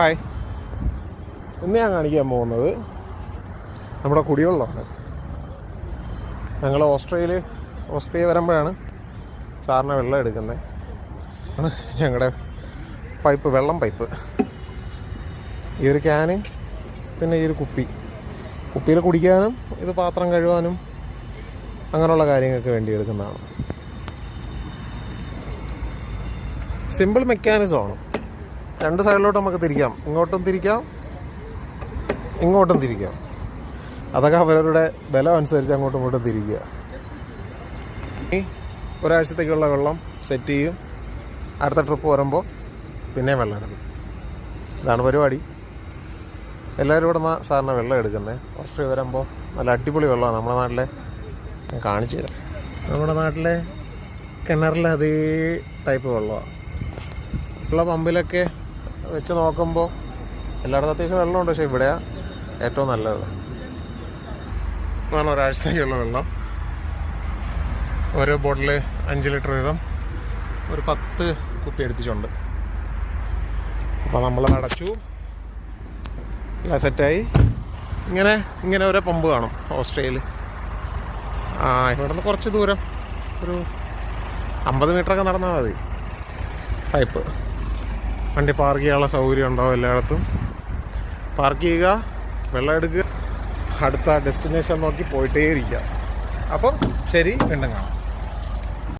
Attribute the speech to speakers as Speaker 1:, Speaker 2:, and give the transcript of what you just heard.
Speaker 1: Hi. ഇന്ന് ഞാൻ കാണിക്കാൻ പോകുന്നത് നമ്മുടെ കുടിവെള്ളമാണ്. ഞങ്ങൾ ഓസ്ട്രേലിയ ഓസ്ട്രേലിയ വരുമ്പോഴാണ് സാറിന് വെള്ളം എടുക്കുന്നത് ആണ് ഞങ്ങളുടെ പൈപ്പ് വെള്ളം പൈപ്പ്. ഈ ഒരു ക്യാന് പിന്നെ ഈ ഒരു കുപ്പി. കുപ്പിയിൽ കുടിക്കാനും ഇത് പാത്രം കഴുകാനും അങ്ങനെയുള്ള കാര്യങ്ങൾക്ക് വേണ്ടി എടുക്കുന്നതാണ്. സിമ്പിൾ മെക്കാനിസമാണ് രണ്ട് സൈഡിലോട്ട് നമുക്ക് തിരിക്കാം. ഇങ്ങോട്ടും തിരിക്കാം. ഇങ്ങോട്ടും തിരിക്കാം. അതൊക്കെ അവരവരുടെ ബലം അനുസരിച്ച് അങ്ങോട്ടും ഇങ്ങോട്ടും തിരിക്കുക. ഇനി ഒരാഴ്ചത്തേക്കുള്ള വെള്ളം സെറ്റ് ചെയ്യും. അടുത്ത ട്രിപ്പ് വരുമ്പോൾ പിന്നെയും വെള്ളം എടുക്കും. ഇതാണ് പരിപാടി. എല്ലാവരും ഇവിടെ നിന്ന് സാറിന് വെള്ളം എടുക്കുന്നത് ഓസ്ട്രേലിയ വരുമ്പോൾ നല്ല അടിപൊളി വെള്ളമാണ് നമ്മുടെ നാട്ടിലെ. ഞാൻ കാണിച്ചു തരാം. നമ്മുടെ നാട്ടിലെ കിണറിലെ അതേ ടൈപ്പ് വെള്ളമാണ്. ഉള്ള പമ്പിലൊക്കെ വെച്ച് നോക്കുമ്പോൾ എല്ലായിടത്തും അത്യാവശ്യം വെള്ളമുണ്ട് പക്ഷേ ഇവിടെ ഏറ്റവും നല്ലത്. നല്ല ഒരാഴ്ചത്തേക്കുള്ള വെള്ളം. ഓരോ ബോട്ടിൽ അഞ്ച് ലിറ്റർ വീതം ഒരു പത്ത് കുപ്പി അടുപ്പിച്ചുണ്ട്. അപ്പോൾ നമ്മൾ അടച്ചു. എല്ലാം സെറ്റായി. ഇങ്ങനെ ഇങ്ങനെ ഓരോ പമ്പ് കാണും ഓസ്ട്രേലിയയിൽ ആ ഇവിടെ നിന്ന് കുറച്ച് ദൂരം ഒരു അമ്പത് മീറ്ററൊക്കെ നടന്നാൽ മതി. പൈപ്പ്. വണ്ടി പാർക്ക് ചെയ്യാനുള്ള സൗകര്യം ഉണ്ടാവും എല്ലായിടത്തും? പാർക്ക് ചെയ്യുക വെള്ളം എടുക്കുക അടുത്ത ഡെസ്റ്റിനേഷൻ നോക്കി പോയിട്ടേ ഇരിക്കുക. അപ്പം ശരി വീണ്ടും കാണാം.